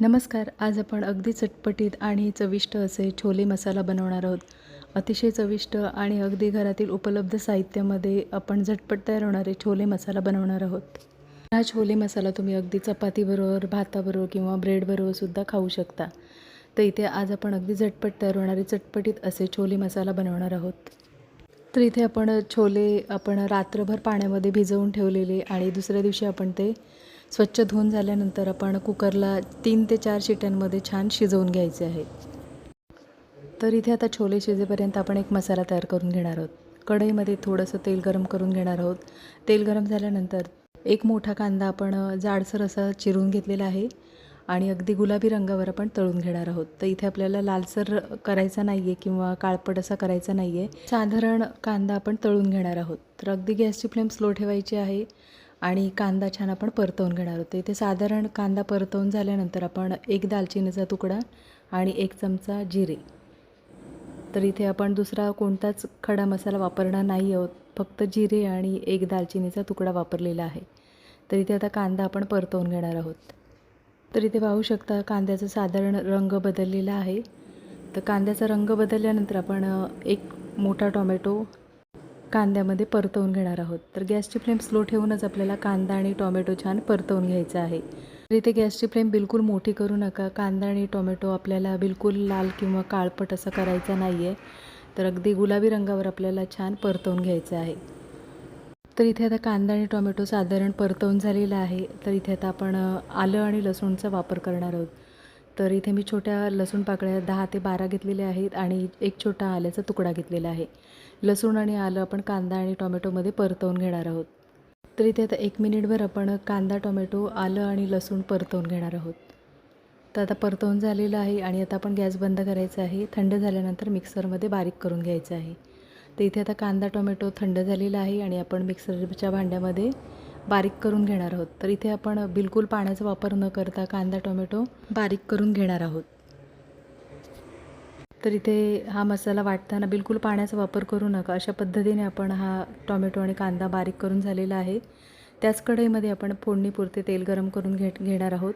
नमस्कार आज आपण अगदी चटपटीत आणि चविष्ट असे छोले मसाला बनवणार आहोत. अतिशय चविष्ट आणि अगदी घरातील उपलब्ध साहित्यामध्ये आपण झटपट तयार होणारे छोले मसाला बनवणार आहोत. हा छोले मसाला तुम्ही अगदी चपातीबरोबर भाताबरोबर किंवा ब्रेडबरोबर सुद्धा खाऊ शकता. तर इथे आज आपण अगदी झटपट तयार होणारे चटपटीत असे छोले मसाला बनवणार आहोत. तर इथे आपण छोले आपण रात्रभर पाण्यामध्ये भिजवून ठेवलेले आणि दुसऱ्या दिवशी आपण ते स्वच्छ धुवून झाल्यानंतर आपण कुकरला तीन ते चार शिट्यांमध्ये छान शिजवून घ्यायचे आहे. तर इथे आता छोले शिजेपर्यंत आपण एक मसाला तयार करून घेणार आहोत. कढईमध्ये थोडंसं तेल गरम करून घेणार आहोत. तेल गरम झाल्यानंतर एक मोठा कांदा आपण जाडसर असा चिरून घेतलेला आहे आणि अगदी गुलाबी रंगावर आपण तळून घेणार आहोत. तर इथे आपल्याला लालसर करायचा नाही आहे किंवा काळपट असा करायचा नाही आहे साधारण कांदा आपण तळून घेणार आहोत. तर अगदी गॅसची फ्लेम स्लो ठेवायची आहे. आणि कांदा छान आपण परतवून घेणार होतो. इथे साधारण कांदा परतवून झाल्यानंतर आपण एक दालचिनीचा तुकडा आणि एक चमचा जिरे. तर इथे आपण दुसरा कोणताच खडा मसाला वापरणार नाही आहोत. फक्त जिरे आणि एक दालचिनीचा तुकडा वापरलेला आहे. तर इथे आता कांदा आपण परतवून घेणार आहोत. तर इथे पाहू शकता कांद्याचा साधारण रंग बदललेला आहे. तर कांद्याचा रंग बदलल्यानंतर आपण एक मोठा टोमॅटो कांद्यामध्ये परतवून घेणार आहोत. तर गॅसची फ्लेम स्लो ठेवूनच आपल्याला कांदा आणि टॉमॅटो छान परतवून घ्यायचा आहे. तर इथे गॅसची फ्लेम बिलकुल मोठी करू नका. कांदा आणि टोमॅटो आपल्याला बिलकुल लाल किंवा काळपट असं करायचा नाही आहे तर अगदी गुलाबी रंगावर आपल्याला छान परतवून घ्यायचं आहे. तर इथे आता कांदा आणि टोमॅटो साधारण परतवून झालेला आहे. तर इथे आता आपण आलं आणि लसूणचा वापर करणार आहोत. तर इथे मी छोट्या लसूण पाकळ्या दहा ते बारा घेतलेल्या आहेत आणि एक छोटा आल्याचा तुकडा घेतलेला आहे. लसूण आणि आलं आपण कांदा आणि टोमॅटोमध्ये परतवून घेणार आहोत. तर इथे आता एक मिनिटभर आपण कांदा टोमॅटो आलं आणि लसूण परतवून घेणार आहोत. तर आता परतवून झालेलं आहे आणि आता आपण गॅस बंद करायचा आहे. थंड झाल्यानंतर मिक्सरमध्ये बारीक करून घ्यायचं आहे. तर इथे आता कांदा टोमॅटो थंड झालेला आहे आणि आपण मिक्सरच्या भांड्यामध्ये बारीक करून घेणार आहोत. तर इथे आपण बिलकुल पाण्याचा वापर न करता कांदा टोमॅटो बारीक करून घेणार आहोत. तर इथे हा मसाला वाटताना बिलकुल पाण्याचा वापर करू नका. अशा पद्धतीने आपण हा टोमॅटो आणि कांदा बारीक करून झालेला आहे. त्याच कढईमध्ये आपण फोडणीपुरते तेल गरम करून घे घेणार आहोत.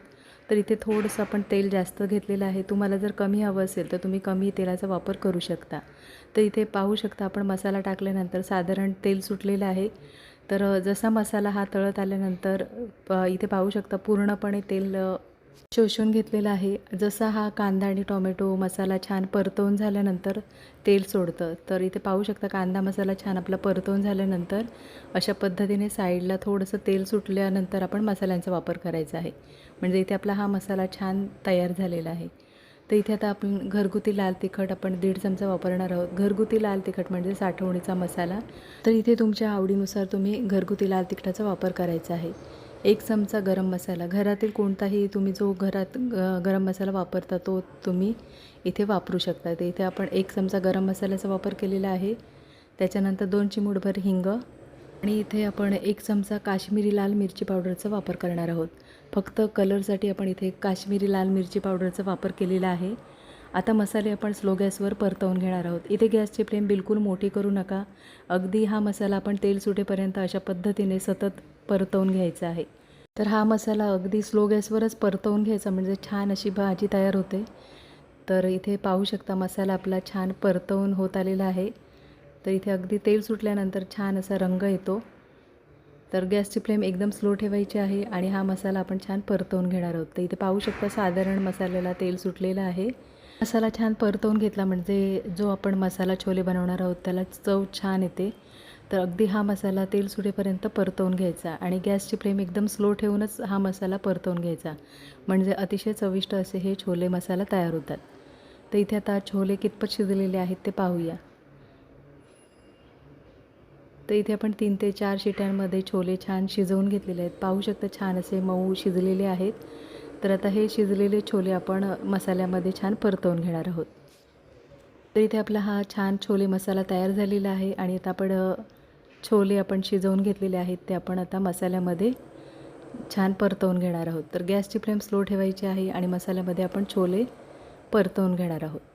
तर इथे थोडंसं आपण तेल जास्त घेतलेलं आहे. तुम्हाला जर कमी हवं असेल तर तुम्ही कमी तेलाचा वापर करू शकता. तर इथे पाहू शकता आपण मसाला टाकल्यानंतर साधारण तेल सुटलेलं आहे. तर जसा मसाला हा तळत आल्यानंतर इथे पाहू शकता पूर्णपणे तेल शोषून घेतलेला आहे. जसा हा कांदा आणि टोमॅटो मसाला छान परतवून झाल्यानंतर तेल सोडतं. तर इथे पाहू शकता कांदा मसाला छान आपला परतवून झाल्यानंतर अशा पद्धतीने साईडला थोडंसं तेल सुटल्यानंतर आपण मसाल्यांचा वापर करायचा आहे. म्हणजे इथे आपला हा मसाला छान तयार झालेला आहे. तर इथे आता आपण घरगुती लाल तिखट आपण दीड चमचा वापरणार आहोत. घरगुती लाल तिखट म्हणजे साठवणीचा मसाला. तर इथे तुमच्या आवडीनुसार तुम्ही घरगुती लाल तिखटाचा वापर करायचा आहे. एक चमचा गरम मसाला. घरातील कोणताही तुम्ही जो घरात गरम मसाला वापरता तो तुम्ही इथे वापरू शकता. तर इथे आपण एक चमचा गरम मसाल्याचा वापर केलेला आहे. त्याच्यानंतर दोन चिमूटभर हिंग आणि इथे आपण एक चमचा काश्मीरी लाल मिरची पावडरचा वापर करणार आहोत. फक्त कलरसाठी आपण इथे काश्मीरी लाल मिरची पावडरचा वापर केलेला आहे. आता मसाले आपण स्लो गॅसवर परतवून घेणार आहोत. इथे गॅसची फ्लेम बिलकुल मोठी करू नका. अगदी हा मसाला आपण तेल सुटेपर्यंत अशा पद्धतीने सतत परतवून घ्यायचा आहे. तर हा मसाला अगदी स्लो गॅसवरच परतवून घ्यायचा म्हणजे छान अशी भाजी तयार होते. तर इथे पाहू शकता मसाला आपला छान परतवून होत आलेला आहे. तर इथे अगदी तेल सुटल्यानंतर छान असा रंग येतो. तर गॅसची फ्लेम एकदम स्लो ठेवायची आहे आणि हा मसाला आपण छान परतवून घेणार आहोत. तर इथे पाहू शकता साधारण मसाल्याला तेल सुटलेलं आहे. मसाला छान परतवून घेतला म्हणजे जो आपण मसाला छोले बनवणार आहोत त्याला चव छान येते. तर अगदी हा मसाला तेल सुटेपर्यंत परतवून घ्यायचा आणि गॅसची फ्लेम एकदम स्लो ठेवूनच हा मसाला परतवून घ्यायचा. म्हणजे अतिशय चविष्ट असे हे छोले मसाला तयार होतात. तर इथे आता छोले कितपत शिजलेले आहेत ते पाहूया. तर इथे आपण तीन ते चार शिट्यांमध्ये छोले छान शिजवून घेतलेले आहेत. पाहू शकता छान असे मऊ शिजलेले आहेत. तर आता हे शिजलेले छोले आपण मसाल्यामध्ये छान परतवून घेणार आहोत. तर इथे आपला हा छान छोले मसाला तयार झालेला आहे आणि आता आपण छोले आपण शिजवून घेतलेले आहेत ते आपण आता मसाल्यामध्ये छान परतवून घेणार आहोत. तर गॅसची फ्लेम स्लो ठेवायची आहे आणि मसाल्यामध्ये आपण छोले परतवून घेणार आहोत.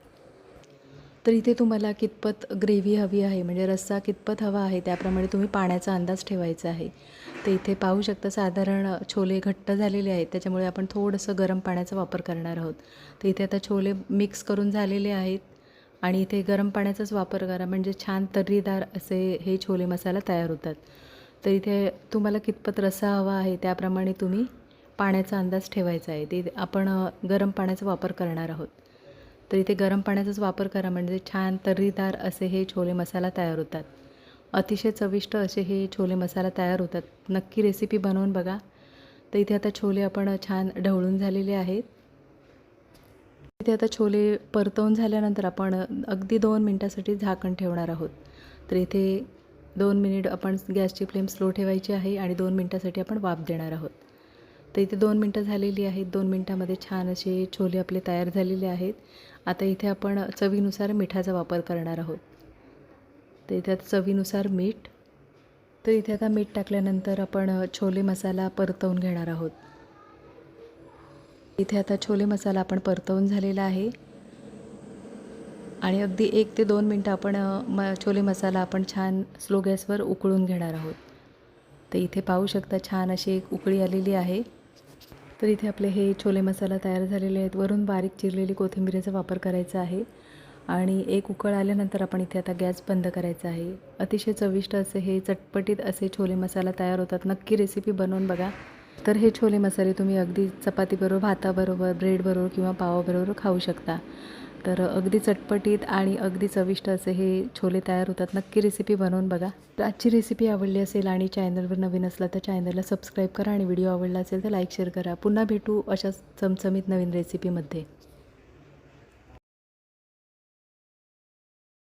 तर इथे तुम्हाला कितपत ग्रेव्ही हवी आहे म्हणजे रस्सा कितपत हवा आहे त्याप्रमाणे तुम्ही पाण्याचा अंदाज ठेवायचा आहे. तर इथे पाहू शकता साधारण छोले घट्ट झालेले आहेत त्याच्यामुळे आपण थोडंसं गरम पाण्याचा वापर करणार आहोत. तर इथे आता छोले मिक्स करून झालेले आहेत आणि इथे गरम पाण्याचाच वापर करा म्हणजे छान तर्रीदार असे हे छोले मसाला तयार होतात. तर इथे तुम्हाला कितपत रस्सा हवा आहे त्याप्रमाणे तुम्ही पाण्याचा अंदाज ठेवायचा आहे. ते आपण गरम पाण्याचा वापर करणार आहोत. तर इथे गरम पाण्याचाच वापर करा म्हणजे छान तर्रीदार असे हे छोले मसाला तयार होतात. अतिशय चविष्ट असे हे छोले मसाला तयार होतात. नक्की रेसिपी बनवून बघा. तर इथे आता छोले आपण छान ढवळून झालेले आहेत. इथे आता छोले परतवून झाल्यानंतर आपण अगदी दोन मिनटासाठी झाकण ठेवणार आहोत. तर इथे दोन मिनिट आपण गॅसची फ्लेम स्लो ठेवायची आहे आणि दोन मिनटासाठी आपण वाफ देणार आहोत. तर इथे दोन मिनटं झालेली आहेत. दोन मिनटामध्ये छान असे छोले आपले तयार झालेले आहेत. आता इथे आपण चवीनुसार मिठाचा वापर करणार आहोत. तर इथे आता चवीनुसार मीठ. तर इथे आता मीठ टाकल्यानंतर आपण छोले मसाला परतवून घेणार आहोत. इथे आता छोले मसाला आपण परतवून झालेला आहे. आणि अगदी एक ते दोन मिनटं आपण म छोले मसाला आपण छान स्लो गॅसवर उकळून घेणार आहोत. तर इथे पाहू शकता छान अशी एक उकळी आलेली आहे. तर इथे आपले हे छोले मसाला तयार झालेले आहेत. वरून बारीक चिरलेली कोथिंबिरीचा वापर करायचा आहे. आणि एक उकळ आल्यानंतर आपण इथे आता गॅस बंद करायचा आहे. अतिशय चविष्ट असे हे चटपटीत असे छोले मसाला तयार होतात. नक्की रेसिपी बनवून बघा. तर हे छोले मसाले तुम्ही अगदी चपातीबरोबर भाताबरोबर ब्रेडबरोबर किंवा पावाबरोबर खाऊ शकता. तर अगदी चटपटीत आणि अगदी चविष्ट असे हे छोले तयार होतात. नक्की रेसिपी बनवून बघा. तर आजची रेसिपी आवडली असेल आणि चॅनलवर नवीन असला तर चॅनलला सबस्क्राईब करा आणि व्हिडिओ आवडला असेल तर लाईक शेअर करा. पुन्हा भेटू अशाच चमचमीत नवीन रेसिपीमध्ये